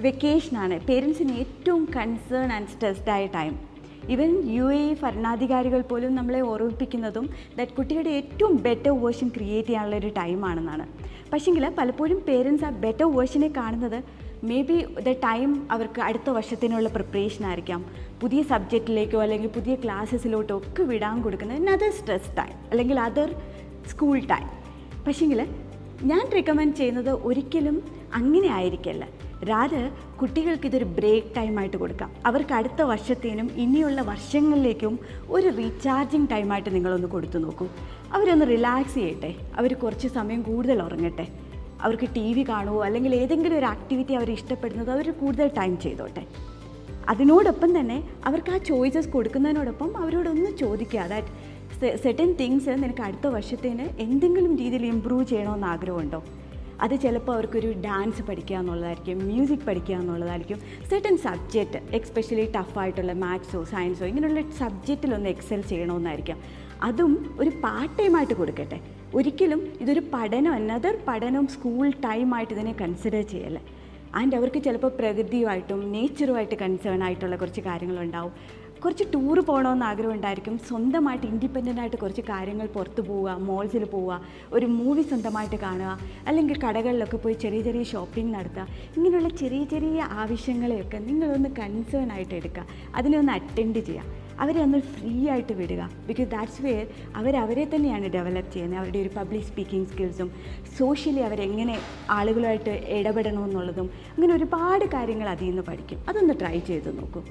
വെക്കേഷനാണ് പേരൻസിന് ഏറ്റവും concern and stressed ആയ ടൈം ഈവൻ യു എ ഭരണാധികാരികൾ പോലും നമ്മളെ ഓർമ്മിപ്പിക്കുന്നതും ദാറ്റ് കുട്ടിയുടെ ഏറ്റവും ബെറ്റർ വേർഷൻ ക്രിയേറ്റ് ചെയ്യാനുള്ള ഒരു ടൈമാണെന്നാണ് പക്ഷേങ്കിൽ പലപ്പോഴും പേരൻസ് ആ ബെറ്റർ വേർഷനെ കാണുന്നത് മേ ബി ദ ടൈം അവർക്ക് അടുത്ത വർഷത്തിനുള്ള പ്രിപ്പറേഷൻ ആയിരിക്കാം. പുതിയ സബ്ജക്റ്റിലേക്കോ അല്ലെങ്കിൽ പുതിയ ക്ലാസ്സസിലോട്ടോ ഒക്കെ വിടാൻ കൊടുക്കുന്നത് അതർ സ്ട്രെസ് ടൈം അല്ലെങ്കിൽ അതർ സ്കൂൾ ടൈം പക്ഷേങ്കിൽ ഞാൻ റെക്കമെൻഡ് ചെയ്യുന്നത് ഒരിക്കലും അങ്ങനെ ആയിരിക്കല്ല. രാത് കുട്ടികൾക്ക് ഇതൊരു ബ്രേക്ക് ടൈമായിട്ട് കൊടുക്കാം. അവർക്ക് അടുത്ത വർഷത്തേനും ഇനിയുള്ള വർഷങ്ങളിലേക്കും ഒരു റീചാർജിങ് ടൈമായിട്ട് നിങ്ങളൊന്ന് കൊടുത്തു നോക്കൂ. അവരൊന്ന് റിലാക്സ് ചെയ്യട്ടെ. അവർ കുറച്ച് സമയം കൂടുതൽ ഉറങ്ങട്ടെ. അവർക്ക് ടി വി കാണുമോ അല്ലെങ്കിൽ ഏതെങ്കിലും ഒരു ആക്ടിവിറ്റി അവർ ഇഷ്ടപ്പെടുന്നത് അവർ കൂടുതൽ ടൈം ചെയ്തോട്ടെ. അതിനോടൊപ്പം തന്നെ അവർക്ക് ആ ചോയ്സസ് കൊടുക്കുന്നതിനോടൊപ്പം അവരോടൊന്ന് ചോദിക്കുക. ദാറ്റ് സെർട്ടൻ തിങ്സ് നിനക്ക് അടുത്ത വർഷത്തേന് എന്തെങ്കിലും രീതിയിൽ ഇമ്പ്രൂവ് ചെയ്യണമെന്ന് ആഗ്രഹമുണ്ടോ? അത് ചിലപ്പോൾ അവർക്കൊരു ഡാൻസ് പഠിക്കുക എന്നുള്ളതായിരിക്കും മ്യൂസിക് പഠിക്കുക എന്നുള്ളതായിരിക്കും. സെർട്ടൻ സബ്ജക്റ്റ് എക്സ്പെഷ്യലി ടഫായിട്ടുള്ള മാത്സോ സയൻസോ ഇങ്ങനെയുള്ള സബ്ജക്റ്റിലൊന്ന് എക്സൽ ചെയ്യണമെന്നായിരിക്കാം. അതും ഒരു പാർട്ട് ടൈമായിട്ട് കൊടുക്കട്ടെ. ഒരിക്കലും ഇതൊരു പഠനം അനദർ പഠനം സ്കൂൾ ടൈമായിട്ട് ഇതിനെ കൺസിഡർ ചെയ്യല്ലേ. ആൻഡ് അവർക്ക് ചിലപ്പോൾ പ്രകൃതിയുമായിട്ടും നേച്ചറുമായിട്ട് കൺസേൺ ആയിട്ടുള്ള കുറച്ച് കാര്യങ്ങളുണ്ടാവും. കുറച്ച് ടൂർ പോകണമെന്ന് ആഗ്രഹം ഉണ്ടായിരിക്കും സ്വന്തമായിട്ട് ഇൻഡിപെൻഡന്റ് ആയിട്ട് കുറച്ച് കാര്യങ്ങൾ പുറത്ത് പോവുക മോൾസിൽ പോവുക ഒരു മൂവി സ്വന്തമായിട്ട് കാണുക അല്ലെങ്കിൽ കടകളിലൊക്കെ പോയി ചെറിയ ചെറിയ ഷോപ്പിംഗ് നടത്തുക. ഇങ്ങനെയുള്ള ചെറിയ ചെറിയ ആവശ്യങ്ങളെയൊക്കെ നിങ്ങളൊന്ന് കൺസേൺ ആയിട്ട് എടുക്കുക. അതിനെ ഒന്ന് അറ്റൻഡ് ചെയ്യുക. അവരെ ഒന്ന് ഫ്രീ ആയിട്ട് വിടുക. ബിക്കോസ് ദാറ്റ്സ് വെയർ അവരവരെ തന്നെയാണ് ഡെവലപ്പ് ചെയ്യുന്നത്. അവരുടെ ഒരു പബ്ലിക് സ്പീക്കിംഗ് സ്കിൽസും സോഷ്യലി അവരെങ്ങനെ ആളുകളുമായിട്ട് ഇടപെടണമെന്നുള്ളതും അങ്ങനെ ഒരുപാട് കാര്യങ്ങൾ അതിൽ നിന്ന് പഠിക്കും. അതൊന്ന് ട്രൈ ചെയ്ത് നോക്കൂ.